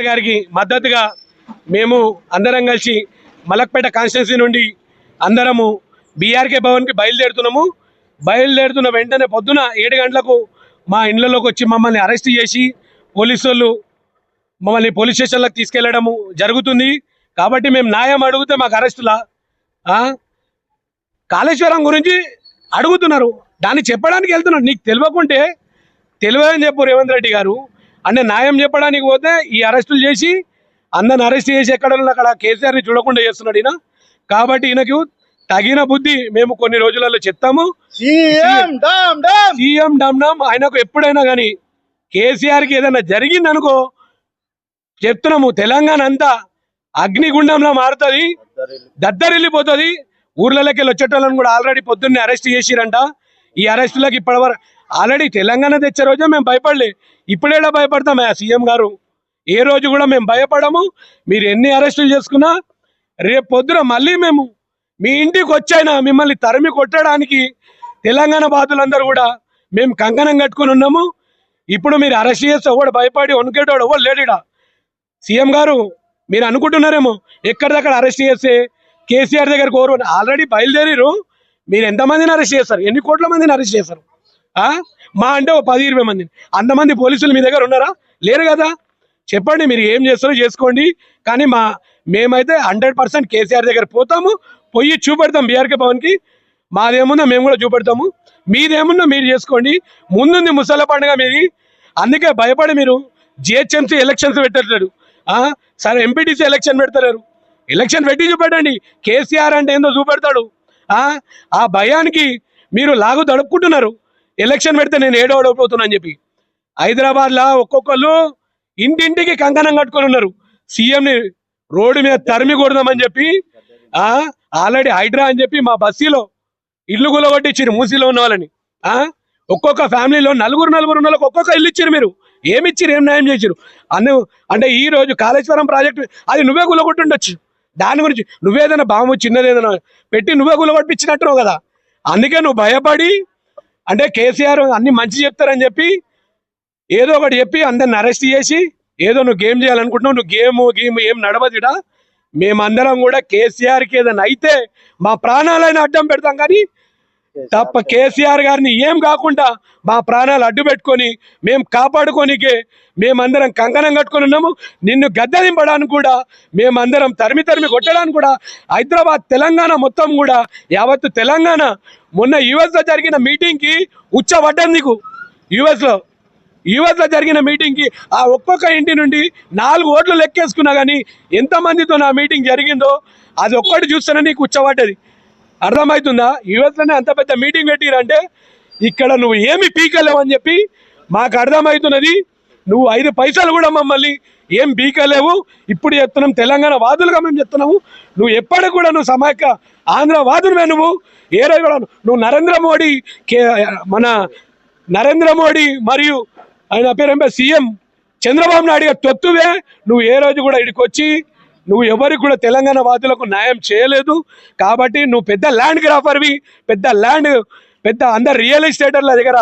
గారికి మద్దతుగా మేము అందరం కలిసి మలక్పేట కాన్స్టిట్యున్సీ నుండి అందరము బీఆర్కే భవన్కి బయలుదేరుతున్నాము. బయలుదేరుతున్న వెంటనే పొద్దున ఏడు గంటలకు మా ఇండ్లలోకి వచ్చి మమ్మల్ని అరెస్ట్ చేసి పోలీసు వాళ్ళు మమ్మల్ని పోలీస్ స్టేషన్లకు తీసుకెళ్ళడము జరుగుతుంది. కాబట్టి మేము న్యాయం అడిగితే మాకు అరెస్టులా కాళేశ్వరం గురించి అడుగుతున్నారు. దాన్ని చెప్పడానికి వెళ్తున్నారు నీకు తెలియకుంటే తెలియదని చెప్పు రేవంత్ రెడ్డి గారు. అంటే న్యాయం చెప్పడానికి పోతే ఈ అరెస్టులు చేసి అందరిని అరెస్ట్ చేసి ఎక్కడ ఉన్న అక్కడ కేసీఆర్ని చూడకుండా చేస్తున్నాడు ఈయన. కాబట్టి ఈయనకు తగిన బుద్ధి మేము కొన్ని రోజులలో చెప్తాము. సీఎం డామ్ డామ్. ఆయనకు ఎప్పుడైనా కానీ కేసీఆర్కి ఏదైనా జరిగిందనుకో చెప్తున్నాము తెలంగాణ అంతా అగ్నిగుండంలో మారుతుంది దద్దరిల్లిపోతుంది ఊర్లలోకి వెళ్ళి వచ్చేటోళ్ళని కూడా ఆల్రెడీ పొద్దున్నే అరెస్ట్ చేసిరంట. ఈ అరెస్టులకు ఇప్పటివరకు ఆల్రెడీ తెలంగాణ తెచ్చే రోజే మేము భయపడలే. ఇప్పుడేలా భయపడతాం. సీఎం గారు ఏ రోజు కూడా మేము భయపడము. మీరు ఎన్ని అరెస్టులు చేసుకున్నా రేపు పొద్దున మళ్ళీ మేము మీ ఇంటికి వచ్చైనా మిమ్మల్ని తరిమి కొట్టడానికి తెలంగాణ బాధులందరూ కూడా మేము కంకణం కట్టుకొని ఉన్నాము. ఇప్పుడు మీరు అరెస్ట్ చేస్తే ఒకడు భయపడి వణుకేటోడు ఎవడు లేడిడా సీఎం గారు మీరు అనుకుంటున్నారేమో ఎక్కడిదక్కడ అరెస్ట్ చేస్తే కేసీఆర్ దగ్గర కోరు ఆల్రెడీ బయలుదేరిరు మీరు ఎంతమందిని అరెస్ట్ చేస్తారు? ఎన్ని కోట్ల మందిని అరెస్ట్ చేస్తారు? మా అంటే ఒక పది ఇరవై మందిని అంతమంది పోలీసులు మీ దగ్గర ఉన్నారా? లేరు కదా. చెప్పండి మీరు ఏం చేస్తారో చేసుకోండి. కానీ మా మేమైతే హండ్రెడ్ పర్సెంట్ కేసీఆర్ దగ్గర పోతాము. పోయి చూపెడతాం బీఆర్కే భవన్కి మాదేముందో మేము కూడా చూపెడతాము. మీదేముందో మీరు చేసుకోండి. ముందుంది ముసల పండుగ మీది. అందుకే భయపడి మీరు జిహెచ్ఎంసీ ఎలక్షన్స్ పెట్టట్లేడు సరే ఎంపీటీసీ ఎలక్షన్ పెడతారు ఎలక్షన్ పెట్టి చూపెట్టండి. కేసీఆర్ అంటే ఏందో చూపెడతాడు. ఆ? ఆ భయానికి మీరు లాగు తడుపుకుంటున్నారు. ఎలక్షన్ పెడితే నేను ఏడో ఓడిపోతున్నా అని చెప్పి. హైదరాబాద్లో ఒక్కొక్కళ్ళు ఇంటింటికి కంకణం కట్టుకొని ఉన్నారు. సీఎంని రోడ్డు మీద తరిమి కొడదామని చెప్పి ఆల్రెడీ హైడ్రా అని చెప్పి మా బస్సీలో ఇల్లు గులగొట్టించారు మూసీలో ఉన్న వాళ్ళని. ఒక్కొక్క ఫ్యామిలీలో నలుగురు నలుగురు ఉన్న ఒక్కొక్క ఇల్లు ఇచ్చారు మీరు. ఏమి ఇచ్చారు ఏం న్యాయం చేశారు అన్ను అంటే ఈ రోజు కాళేశ్వరం ప్రాజెక్టు అది నువ్వే గులగొట్టుండొచ్చు. దాని గురించి నువ్వేదైనా బాము చిన్నదేదైనా పెట్టి నువ్వే గులగొట్టించినట్టున్నావు కదా. అందుకే నువ్వు భయపడి అంటే కేసీఆర్ అన్ని మంచి చెప్తారని చెప్పి ఏదో ఒకటి చెప్పి అందరిని అరెస్ట్ చేసి ఏదో నువ్వు గేమ్ చేయాలనుకుంటున్నావు నువ్వు గేమ్ గేమ్ ఏం నడవదిడా మేమందరం కూడా కేసీఆర్కి ఏదైనా అయితే మా ప్రాణాలైనా అడ్డం పెడతాం కానీ తప్ప కేసీఆర్ గారిని ఏం కాకుండా మా ప్రాణాలు అడ్డు పెట్టుకొని మేము కాపాడుకోనికే మేమందరం కంకణం కట్టుకొని ఉన్నాము. నిన్ను గద్దెదింపడానికి కూడా మేమందరం తరిమి తరిమి కొట్టడానికి కూడా హైదరాబాద్ తెలంగాణ మొత్తం కూడా యావత్తు తెలంగాణ మొన్న యుఎస్లో జరిగిన మీటింగ్కి ఉచ్చబడ్డం నీకు. యుఎస్లో యుఎస్లో జరిగిన మీటింగ్కి ఆ ఒక్కొక్క ఇంటి నుండి నాలుగు ఓట్లు లెక్కేసుకున్నా కానీ ఎంతమందితో నా మీటింగ్ జరిగిందో అది ఒక్కటి చూస్తేనే నీకు ఉచ్చబడ్డది. అర్థమవుతుందా? యుఎస్లోనే అంత పెద్ద మీటింగ్ పెట్టిరంటే ఇక్కడ నువ్వు ఏమి పీకలేవని చెప్పి మాకు అర్థమవుతున్నది. నువ్వు ఐదు పైసలు కూడా మమ్మల్ని ఏం పీకలేవు. ఇప్పుడు చెప్తున్నాం తెలంగాణ వాదులుగా మేము చెప్తున్నాము. నువ్వు ఎప్పటికి కూడా నువ్వు సమాఖ్య ఆంధ్ర వాదులమే నువ్వు. ఏ రోజు కూడా నువ్వు నరేంద్ర మోడీ కే మన నరేంద్ర మోడీ మరియు ఆయన పేరు? సీఎం చంద్రబాబు నాయుడు గారు తొత్తువే. నువ్వు ఏ రోజు కూడా ఇక్కడికి వచ్చి నువ్వు ఎవరికి కూడా తెలంగాణ వాదులకు న్యాయం చేయలేదు. కాబట్టి నువ్వు పెద్ద ల్యాండ్ గ్రాఫర్వి పెద్ద ల్యాండ్ పెద్ద అందరు రియల్ ఎస్టేటర్ల దగ్గర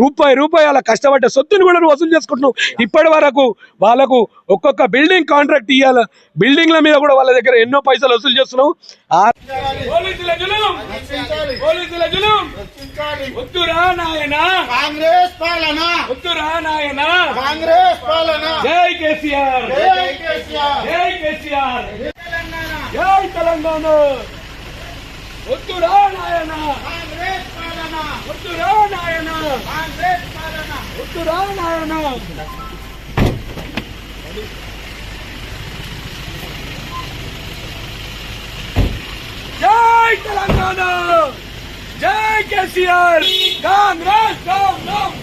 రూపాయి రూపాయి అలా కష్టపడ్డ సొత్తుని కూడా నువ్వు వసూలు చేసుకుంటున్నావు. ఇప్పటి వరకు వాళ్ళకు ఒక్కొక్క బిల్డింగ్ కాంట్రాక్ట్ ఇవ్వాలి బిల్డింగ్ల మీద కూడా వాళ్ళ దగ్గర ఎన్నో పైసలు వసూలు చేస్తున్నావు. ಅಧಿಕಾರಿ ಉತ್ತುರಾ ನಾಯನ ಕಾಂಗ್ರೆಸ್ ಪಾಲನ ಉತ್ತುರಾ ನಾಯನ ಕಾಂಗ್ರೆಸ್ ಪಾಲನ ಜೈ ಕೆಸಿಆರ್ ಜೈ ಕೆಸಿಆರ್ ಜೈ ಕೆಸಿಆರ್ ಜೈ Telangana ಉತ್ತುರಾ ನಾಯನ Congress ಪಾಲನ ಉತ್ತುರಾ ನಾಯನ Congress ಪಾಲನ ಉತ್ತುರಾ ನಾಯನ Cassiar! Congress, no, no!